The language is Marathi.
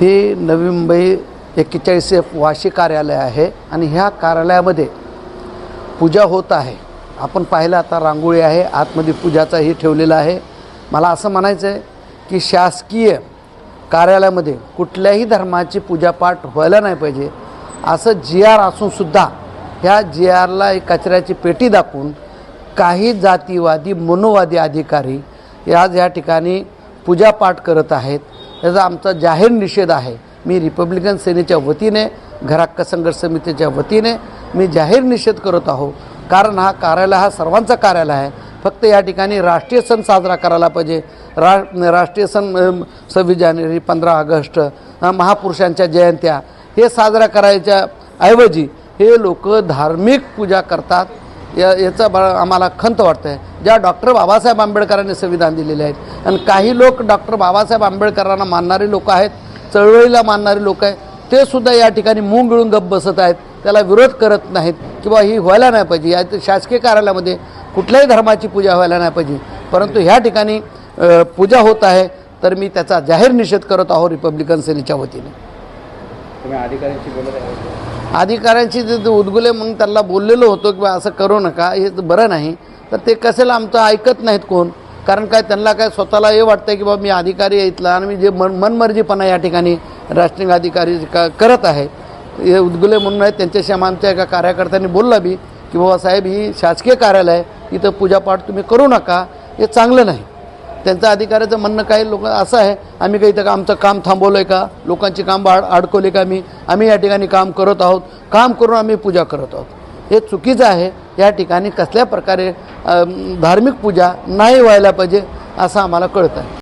हे नवी मुंबई एक्केचाळीस एफ वाशी कार्यालय आहे आणि ह्या कार्यालयामध्ये पूजा होत आहे. आपण पाहिलं आता रांगोळी आहे आतमध्ये पूजाचाही ठेवलेला आहे. मला असं म्हणायचं आहे की शासकीय कार्यालयामध्ये कुठल्याही धर्माची पूजापाठ व्हायला नाही पाहिजे. असं जी आर असूनसुद्धा ह्या जी आरला एक कचऱ्याची पेटी दाखवून काही जातीवादी मनोवादी अधिकारी आज या ठिकाणी पूजापाठ करत आहेत. याचा आमचा जाहीर निषेध आहे. मी रिपब्लिकन सेनेच्या वतीने घराक्क संघर्ष समितीच्या वतीने मी जाहीर निषेध करत आहो. कारण हा कार्यालय हा सर्वांचा कार्यालय आहे. फक्त या ठिकाणी राष्ट्रीय सण साजरा करायला पाहिजे. रा राष्ट्रीय सण सव्वीस जानेवारी पंधरा ऑगस्ट महापुरुषांच्या जयंत्या हे साजरा करायच्या ऐवजी हे लोक धार्मिक पूजा करतात. या याचा बा आम्हाला खंत वाटतं आहे ज्या डॉक्टर बाबासाहेब आंबेडकरांनी संविधान दिलेले आहेत आणि काही लोक डॉक्टर बाबासाहेब आंबेडकरांना मानणारे लोक आहेत चळवळीला मानणारे लोक आहेत ते सुद्धा या ठिकाणी मूंग गिळून गप्प बसत आहेत त्याला विरोध करत नाहीत किंवा ही व्हायला नाही पाहिजे. या शासकीय कार्यालयामध्ये कुठल्याही धर्माची पूजा व्हायला नाही पाहिजे. परंतु ह्या ठिकाणी पूजा होत आहे तर मी त्याचा जाहीर निषेध करत आहो रिपब्लिकन सेनेच्या वतीने. तुम्ही अधिकाऱ्यांशी बोलत आहे. अधिकाऱ्यांशी जे उद्गुले म्हणून त्यांना बोललेलो होतो की असं करू नका हे बरं नाही. तर ते कशाला आमचं ऐकत नाहीत कोण? कारण काय त्यांना काय स्वतःला हे वाटतं की बाबा मी अधिकारी आहे इथला आणि मी जे मन मनमर्जीपणा या ठिकाणी राष्ट्रीय अधिकारी का करत आहे. हे उद्गुले म्हणून आहेत त्यांच्याशी आमच्या एका कार्यकर्त्यांनी बोलला बी की बाबा साहेब ही शासकीय कार्यालय इथं पूजापाठ तुम्ही करू नका हे चांगलं नाही. त्यांचं अधिकाऱ्याचं म्हणणं काही लोक असं आहे आम्ही काही इथं आमचं काम थांबवलं आहे का? लोकांची काम आड अडकवले का मी आम्ही या ठिकाणी काम करत आहोत. काम करून आम्ही पूजा करत आहोत. हे चुकीचं आहे. या ठिकाणी कसल्या प्रकारे धार्मिक पूजा नाही व्हायला पाहिजे असं आम्हाला कळतं आहे